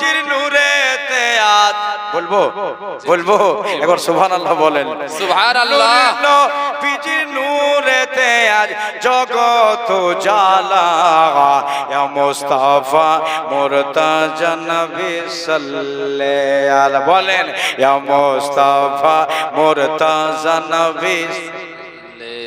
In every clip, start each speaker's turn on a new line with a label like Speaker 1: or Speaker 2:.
Speaker 1: পিজির নূরেতে আজ। বলব বলব এবার সুবহান আল্লাহ বলেন।
Speaker 2: সুবহানাল্লাহ।
Speaker 1: পিজির নূরেতে আজ জগত জালা ইয়া মুস্তাফা মুরতাজা নবী সাল্লাল্লাহু বলেন ইয়া মুস্তাফা মুরতাজা নবী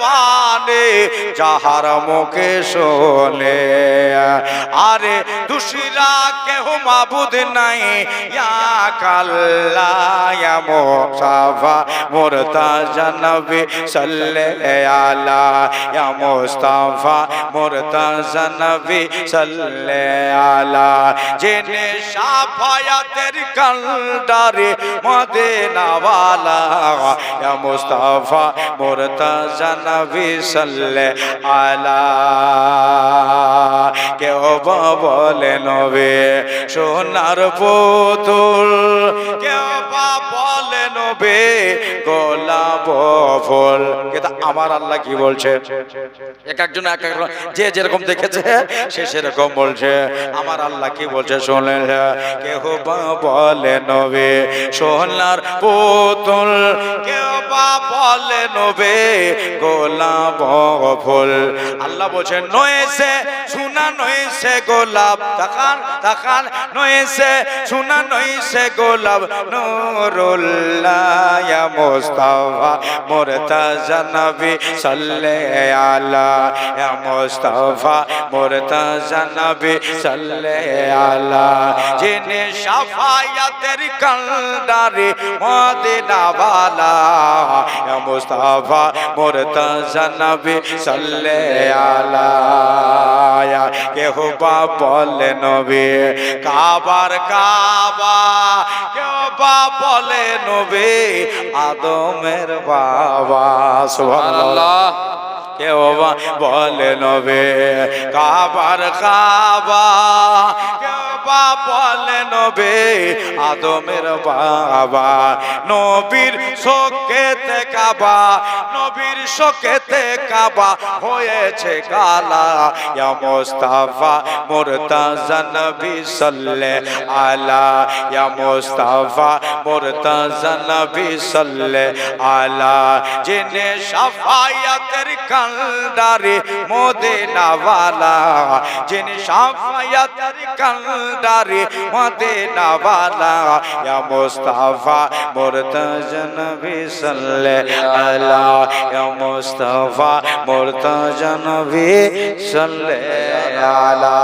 Speaker 1: বানে যাহার মুখে শোনে আরে দুশিরা কেহ মাবুদ নাই ইয়া কাল্লা ইয়া মুস্তাফা মুরতাজা নবী সাল্লাল্লাহু আলা ইয়া মুস্তাফা মুরতাজা নবী সাল্লাল্লাহু আলা জেনে সাফায়াতের কান্ডারে মদিনা ওয়ালা ইয়া মুস্তাফা মুরতাজা নবী সাল্লে আলা। কেউ বলে নবে সোনার পুতুল নবে গোলাপ ফুল। কিন্তু আমার আল্লাহ কি বলছে? এক একজন, এক এক যে যেরকম দেখেছে, সে সেরকম বলছে। আমার আল্লাহ কি বলছে শোনেন, কেহ বলে নবে, সোনার পুতুল। কেউ বা বলে নবে, গোলাপ ফুল। আল্লাহ বলছেন নয়েছে, সোনা নয়েছে গোলাপ। তাকান তাকান, নয়েছে, সোনা নয়েছে গোলাপ। নুরুল্লাহ ইয়া মুস্তাফা, মুরতাজা নবী সাল্লাল্লাহু আলা ইয়া মুস্তাফা, মুরতাজা নবী সাল্লাল্লাহু আলা। যিনি শাফায়াতের কান্ডারে মদিনা वाला ইয়া মুস্তাফা, মুরতাজা নবী সাল্লাল্লাহু আলা। ইয়া কেহ বা বলে নবী। কাবার কাবা কেউ বা বলে নবে, আদমের বাবা। সুবহানাল্লাহ। কেউ বলে নবে। কাবার কাবা কেউ বা বলে নবে, আদমের বাবা। নবীর শোকেতে কাবা, নবীর শোকেতে কাবা হয়েছে কালা ইয়া মুস্তাফা মুরতাজা নবী সাল্লে আলা ইয়া মুস্তাফা মুরতাজা নবী সাল্লে আলা যিনি সাফায়াতের কান্ডারে মদিনা ওয়ালা যিনি সাফায়াতের কান্ডারে মদিনা ওয়ালা ইয়া মুস্তাফা মুরতাজা নবী সাল্লে আলা ইয়া মুস্তাফা মুরতাজা নবী সাল্লে আলা